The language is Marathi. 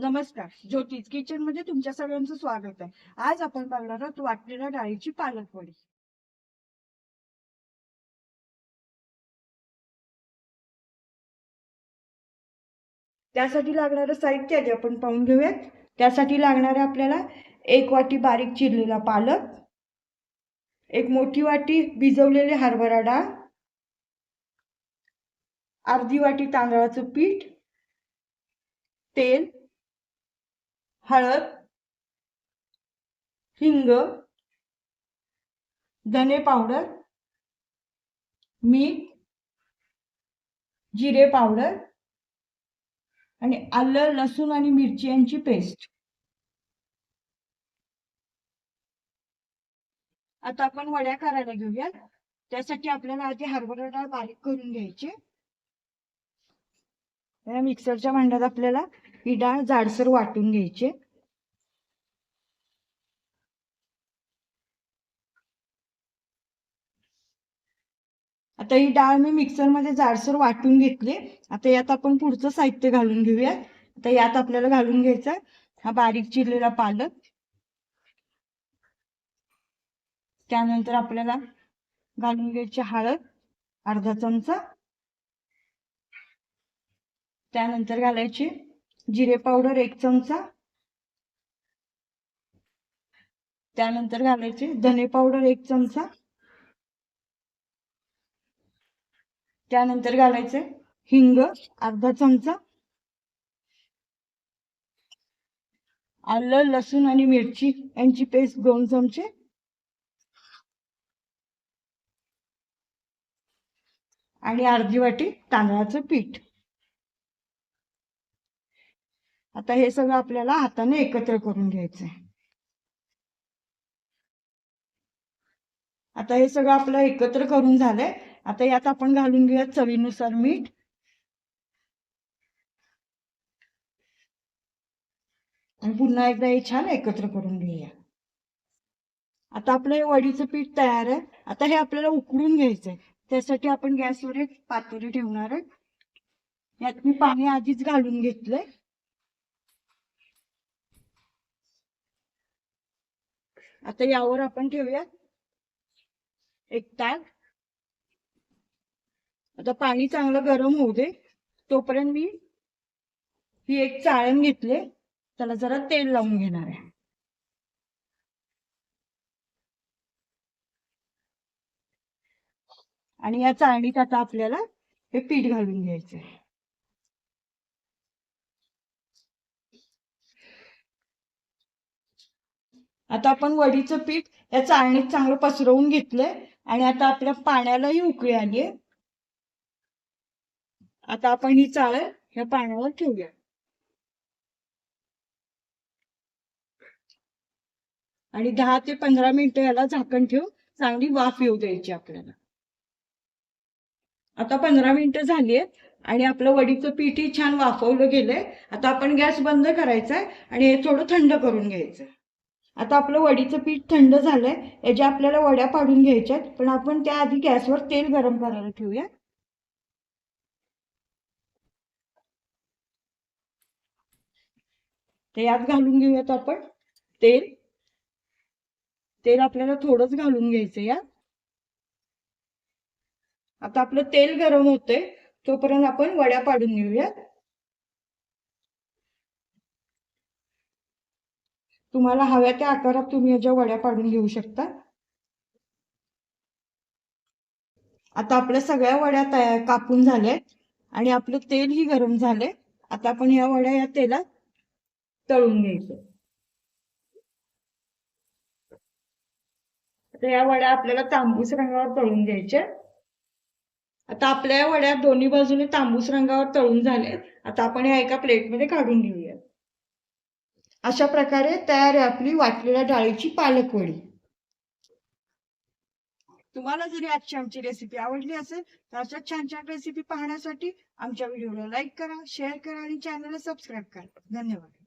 नमस्कार. ज्योतिष किचनमध्ये तुमच्या सगळ्यांचं स्वागत आहे. आज आपण बघणार आहोत वाटलेल्या डाळीची पालक वडी त्यासाठी लागणारं साहित्य आधी आपण पाहून घेऊयात. त्यासाठी लागणार आहे आपल्याला एक वाटी बारीक चिरलेला पालक एक मोठी वाटी भिजवलेले हरभरा डाळ अर्धी वाटी तांदळाचं पीठ तेल हळद हिंग धने पावडर मीठ जिरे पावडर आणि आलं लसूण आणि मिरची यांची पेस्ट. आता आपण वड्या करायला घेऊयात. त्यासाठी आपल्याला आधी हरभरा डाळ बारीक करून घ्यायची. या मिक्सरच्या भांड्यात आपल्याला ही डाळ जाडसर वाटून घ्यायची. आता ही डाळ मी मिक्सरमध्ये जाडसर वाटून घेतली. आता यात आपण पुढचं साहित्य घालून घेऊया. आता यात आपल्याला घालून घ्यायचा हा बारीक चिरलेला पालक. त्यानंतर आपल्याला घालून घ्यायची हळद अर्धा चमचा. त्यानंतर घालायची जिरे पावडर एक चमचा. त्यानंतर घालायचे धने पावडर एक चमचा. त्यानंतर घालायचे हिंग अर्धा चमचा. आलं लसूण आणि मिरची यांची पेस्ट दोन चमचे. आणि अर्धी वाटी तांदळाचं पीठ. आता हे सगळं आपल्याला हाताने एकत्र करून घ्यायचंय. आता हे सगळं आपलं एकत्र करून झालंय. आता यात आपण घालून घेऊया चवीनुसार मीठ. आणि पुन्हा एकदा हे छान एकत्र करून घेऊया. आता आपलं हे वडीचं पीठ तयार आहे. आता हे आपल्याला उकडून घ्यायचंय. त्यासाठी आपण गॅसवर एक पातोरी ठेवणार आहे. यात मी पाणी आधीच घालून घेतलंय. आता यावर आपण ठेवूया एक ताक. आता पाणी चांगलं गरम होऊ दे. तोपर्यंत मी ही एक चाळण घेतले. त्याला जरा तेल लावून घेणार आहे. आणि या चाळणीत आता आपल्याला हे पीठ घालून घ्यायचं आहे आता आपण वडीचं पीठ या चाळणीत चांगलं पसरवून घेतलंय. आणि आता आपल्या पाण्यालाही उकळी आली आता आपण ही चाळ ह्या पाण्यावर ठेवूया. आणि दहा ते पंधरा मिनिटं याला झाकण ठेवून चांगली वाफ येऊ द्यायची आपल्याला. आता पंधरा मिनिटं झाली आहेत आणि आपलं वडीचं पीठही छान वाफवलं गेलंय. आता आपण गॅस बंद करायचा आहे आणि हे थोडं थंड करून घ्यायचं आता आपलं वडीचं पीठ थंड झालंय याच्या आपल्याला वड्या पाडून घ्यायच्यात पण आपण त्याआधी गॅसवर तेल गरम करायला ठेवूया. ते यात घालून घेऊयात आपण तेल. तेल आपल्याला थोडंच घालून घ्यायचं या आता आपलं तेल गरम होतंय तोपर्यंत आपण वड्या पाडून घेऊयात. तुम्हाला हव्या त्या आकारात तुम्ही याच्या वड्या पाडून घेऊ शकता. आता आपल्या सगळ्या वड्या तयार कापून झाल्यात आणि आपलं तेलही गरम झालंय. आता आपण या वड्या या तेलात तळून घ्यायचं आता या वड्या आपल्याला तांबूस रंगावर तळून घ्यायच्या. आता आपल्या या वड्या दोन्ही बाजूने तांबूस रंगावर तळून झाले आता आपण या एका प्लेटमध्ये काढून घेऊया अशा प्रकारे तयार आहे आपली वाटलेल्या डाळीची पालक वडी तुम्हाला जरी आजची आमची रेसिपी आवडली असेल तर अशा छान छान रेसिपी पाहण्यासाठी आमच्या व्हिडिओला लाईक करा शेअर करा आणि चॅनलला सबस्क्राईब करा. धन्यवाद.